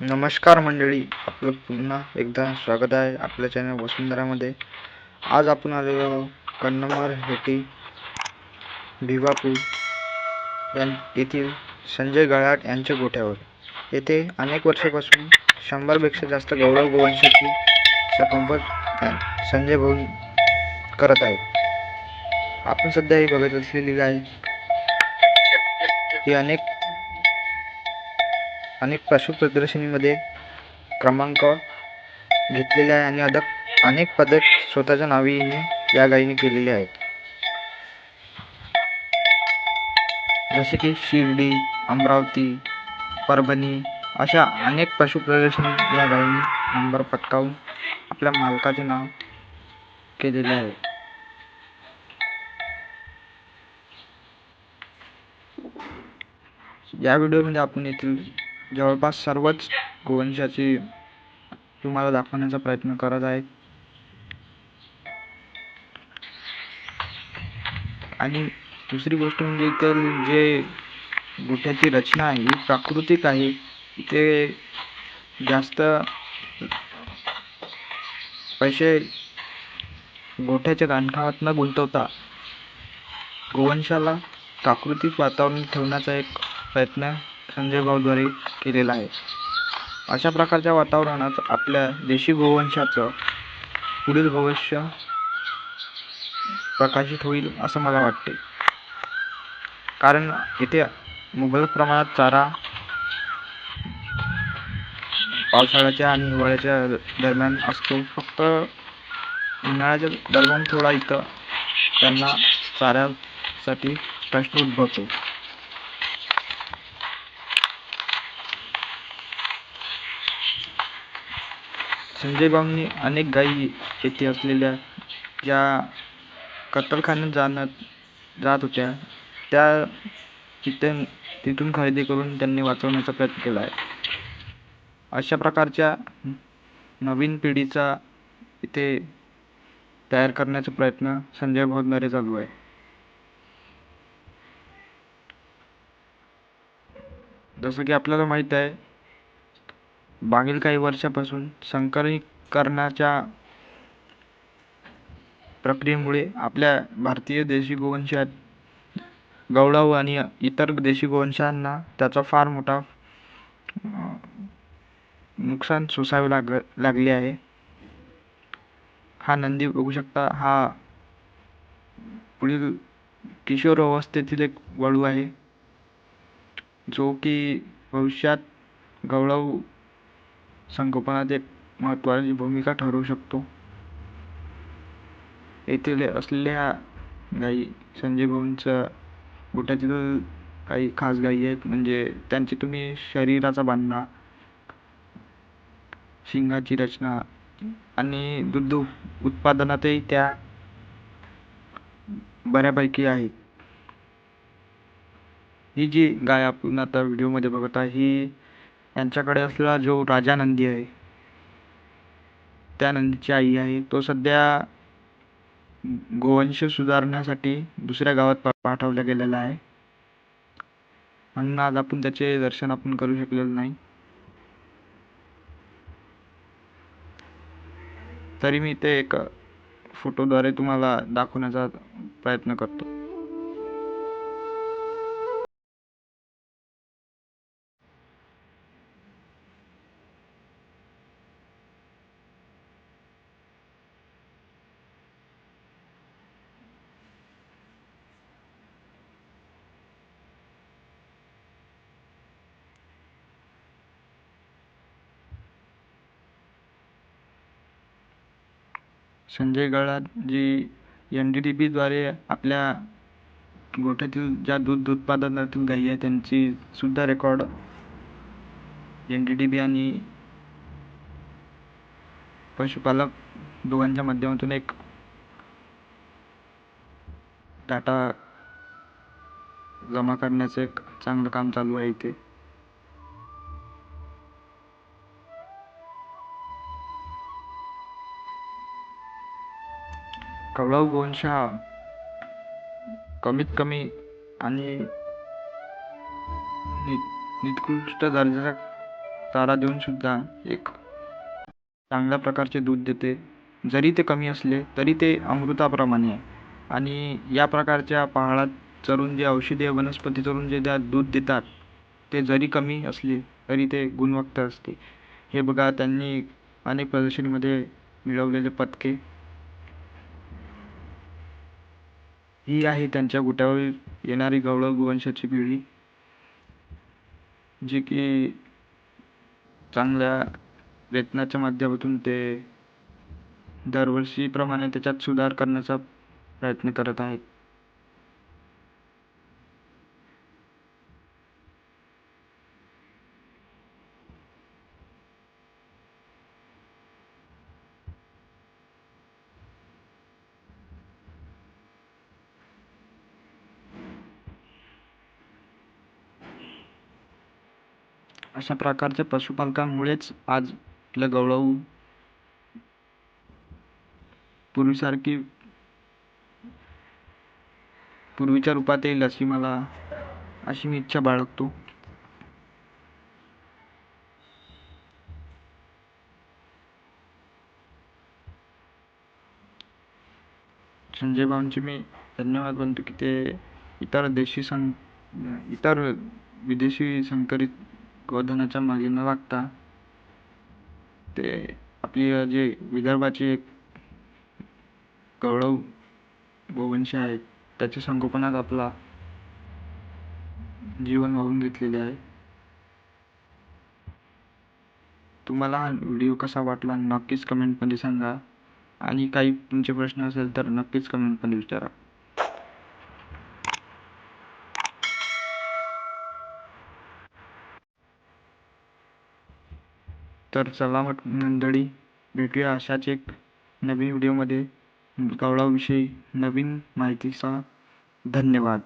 नमस्कार मंडळी आपलं पुन्हा एकदा स्वागत आहे आपल्या चॅनल वसुंधरामध्ये. आज आपण आलेलो आहोत कन्नमर हेटी भिवापूर येथील संजय गळाट यांच्या गोठ्यावर. येथे अनेक वर्षापासून शंभरपेक्षा जास्त गौरव गोवंशाची संगोपन संजय भाऊ करत आहेत. आपण सध्या ही बघत असलेली गाय ही अनेक अनेक पशु प्रदर्शनीमध्ये क्रमांक घेतलेले आहे आणि अदक अनेक पदक स्वतःच्या नावे हिने या गायीने केलेले आहेत. जसे की शिर्डी अमरावती परभणी अशा अनेक पशु प्रदर्शनी या गायीने नंबर पटकावून आपल्या मालकाचे नाव केलेले आहे. या व्हिडिओमध्ये आपण येथील जवळपास सर्वच गोवंशाची तुम्हाला दाखवण्याचा प्रयत्न करत आहे. आणि दुसरी गोष्ट म्हणजे इथं जे गोठ्याची रचना आहे ही प्राकृतिक आहे. ते जास्त पैसे गोठ्याच्या बांधकामात न गुंतवता गोवंशाला प्राकृतिक वातावरण ठेवण्याचा एक प्रयत्न संजय भाऊद्वारे केलेला आहे. अशा प्रकारच्या वातावरणात आपल्या देशी गोवंशाचं पुढील भविष्य प्रकाशित होईल असं मला वाटते. कारण इथे मुबलक प्रमाणात चारा पावसाळ्याच्या आणि हिवाळ्याच्या दरम्यान असतो. फक्त उन्हाळ्याच्या दरम्यान थोडा इथं त्यांना चाऱ्यासाठी प्रश्न उद्भवतो. संजय भाऊंनी अनेक गायी येथे असलेल्या ज्या कत्तलखान्यात जाण्यात जात होत्या त्या तिथे तिथून खरेदी करून त्यांनी वाचवण्याचा प्रयत्न केला आहे. अशा प्रकारच्या नवीन पिढीचा इथे तयार करण्याचा प्रयत्न संजय भाऊंद्वारे चालू आहे. जसं की आपल्याला माहीत आहे मागील काही वर्षापासून संकरीकरणाच्या प्रक्रियेमुळे आपल्या भारतीय देशी गोवंशात गवळाऊ आणि इतर देशी गोवंशांना त्याचा फार मोठा नुकसान सोसावे लाग लागले आहे. हा नंदी बघू शकता. हा पुढील किशोर अवस्थेतील एक वळू आहे जो की भविष्यात गवळाऊ संगोपनात एक महत्त्वाची भूमिका ठरवू शकतो. येथील असलेल्या गायी संजय भाऊंच्या गोठ्यातील काही खास गायी आहेत. म्हणजे त्यांची तुम्ही शरीराचा बांधा शिंगाची रचना आणि दूध उत्पादनातही त्या बऱ्यापैकी आहेत. ही जी गाय आपण आता व्हिडिओमध्ये बघत आहे ही यांच्याकडे असलेला जो राजा नंदी आहे त्या नंदीची आई आहे तो सध्या गोवंश सुधारण्यासाठी दुसऱ्या गावात पाठवला गेलेला आहे. म्हणून आज आपण त्याचे दर्शन आपण करू शकलेलो नाही. तरी मी ते एक फोटोद्वारे तुम्हाला दाखवण्याचा प्रयत्न करतो. संजय गळात जी एन डी डी बीद्वारे आपल्या गोठ्यातील ज्या दूध उत्पादनातील गायी आहे त्यांची सुद्धा record N D D B आणि पशुपालक दोघांच्या माध्यमातून एक डाटा जमा करण्याचं एक चांगलं काम चालू आहे इथे. कौरव गोवंश हा कमीत कमी आणि नि निकृष्ट दर्जाचा चारा देऊन सुद्धा एक चांगल्या प्रकारचे दूध देते. जरी ते कमी असले तरी ते अमृताप्रमाणे आहे. आणि या प्रकारच्या पहाडात चरून जे औषधीय वनस्पती चरून जे त्या दूध देतात ते जरी कमी असले तरी ते गुणवत्ता असते. हे बघा त्यांनी अनेक प्रदर्शनीमध्ये मिळवलेले पदके ही आहे त्यांच्या गोट्यावर येणारी गवळव गोवंशाची पिढी जी की चांगल्या प्रयत्नाच्या माध्यमातून ते दरवर्षीप्रमाणे त्याच्यात सुधार करण्याचा प्रयत्न करत आहेत. अशा प्रकारच्या पशुपालकांमुळेच आज आपलं गौरव पूर्वीसारखी पूर्वीच्या रूपात येईल अशी मला अशी मी इच्छा बाळगतो. संजय भाऊंचे मी धन्यवाद म्हणतो की ते इतर देशी सं इतर विदेशी संकरित गोधनाच्या मागे न लागता ते आपली जे विदर्भाची एक गौरव गोवंश आहे त्याच्या संगोपनात आपला जीवन वाहून घेतलेले आहे. तुम्हाला हा व्हिडिओ कसा वाटला नक्कीच कमेंटमध्ये सांगा. आणि काही तुमचे प्रश्न असेल तर नक्कीच कमेंटमध्ये विचारा. तर चला मग मंडळी भेटूया अशाच एक नवीन व्हिडिओमध्ये. गवळाविषयी नवीन माहितीचा धन्यवाद.